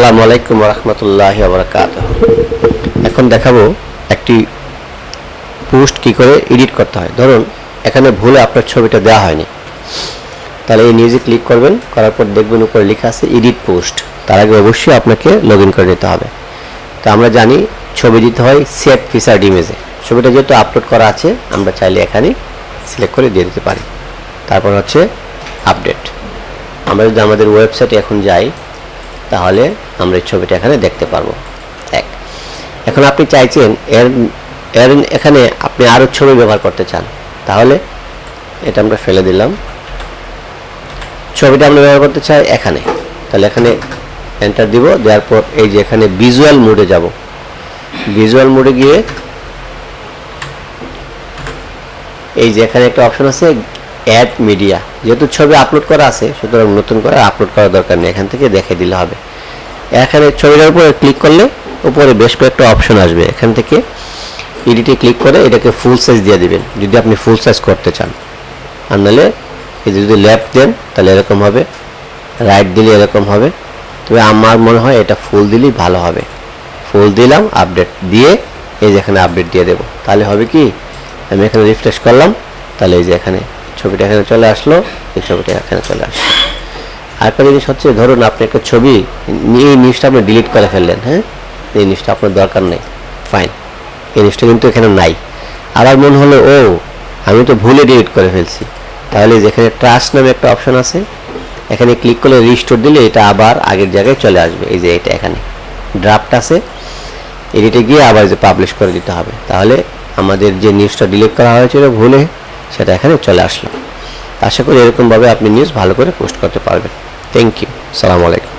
আসসালামু আলাইকুম রহমতুল্লাহ এখন দেখাবো একটি পোস্ট কি করে এডিট করতে হয়। ধরুন, এখানে ভুলে আপনার ছবিটা দেওয়া হয়নি। তাহলে এই নিউজে ক্লিক করবেন, করার পর দেখবেন উপরে লেখা আছে এডিট পোস্ট তার আগে অবশ্যই আপনাকে লগ করে নিতে হবে। তো আমরা জানি ছবি দিতে হয় সেট ফিচার্ড ইমেজে ছবিটা যেহেতু আপলোড করা আছে, আমরা চাইলে এখানে সিলেক্ট করে দিয়ে দিতে পারি। তারপর হচ্ছে আপডেট আমরা যদি আমাদের ওয়েবসাইটে এখন যাই তাহলে আমরা ছবিটা এখানে দেখতে পারব। এক। এখন আপনি চাইছেন এর এর এখানে আপনি আরও ছবি ব্যবহার করতে চান। তাহলে এটা আমরা ফেলে দিলাম। ছবিটা আমরা ব্যবহার করতে চাই এখানে। তাহলে এখানে এন্টার দিব, দেওয়ার পর এই যে এখানে ভিজুয়াল মোডে যাব। ভিজুয়াল মোডে গিয়ে এই যে এখানে একটা অপশন আছে অ্যাড মিডিয়া যেহেতু ছবি আপলোড করা আছে, সুতরাং নতুন করে আপলোড করার দরকার নেই। এখান থেকে দেখে দিলে হবে। এখানে ছবিটার উপরে ক্লিক করলে উপরে বেশ কয়েকটা অপশন আসবে। এখান থেকে এডিটে ক্লিক করে এটাকে ফুল সাইজ দিয়ে দিবেন, যদি আপনি ফুল সাইজ করতে চান। আর নাহলে যদি লেফট দেন, তাহলে এরকম হবে। রাইট দিলে এরকম হবে। তবে আমার মনে হয় এটা ফুল দিলেই ভালো হবে। ফুল দিলাম আপডেট দিয়ে এই যে এখানে আপডেট দিয়ে দেবো। তাহলে হবে কি? আমি এখানে রিফ্রেশ করলাম, তাহলে এই যে এখানে ছবিটা এখানে চলে আসলো, এই ছবিটা এখানে চলে আসলো। আরেকটা জিনিস হচ্ছে, ধরুন আপনি একটা ছবি, এই নিউজটা আপনি ডিলিট করে ফেললেন হ্যাঁ? এই নিউজটা আপনার দরকার নেই ফাইন এই নিউজটা কিন্তু এখানে নাই। আবার মনে হলো, ও, আমি তো ভুলে ডিলিট করে ফেলছি। তাহলে যেখানে ট্রাস্ট নামে একটা অপশন আছে, এখানে ক্লিক করলে রিস্টোর দিলে এটা আবার আগের জায়গায় চলে আসবে। এই যে এটা এখানে। ড্রাফট আছে। এডিটে গিয়ে আবার যে পাবলিশ করে দিতে হবে। তাহলে আমাদের যে নিউজটা ডিলিট করা হয়েছিল ভুলে সেটা এখানে চলে আসলো। আশা করি এরকমভাবে আপনি নিউজ ভালো করে পোস্ট করতে পারবেন। থ্যাংক ইউ সালাম আলাইকুম